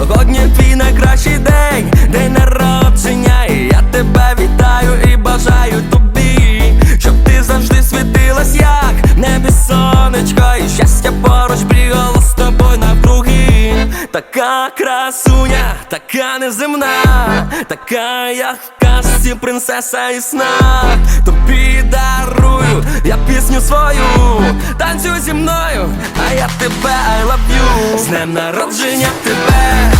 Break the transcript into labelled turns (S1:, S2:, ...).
S1: Сьогодні твій найкращий день, день народження, і я тебе вітаю і бажаю тобі, щоб ти завжди світилась, як небі сонечко, і щастя поруч бігало з тобою навкруги. Така красуня, така неземна, така як в казці принцеса і сна. Тобі дарую я пісню свою, танцюй зі мною, а я тебе I love you З днем народження тебе,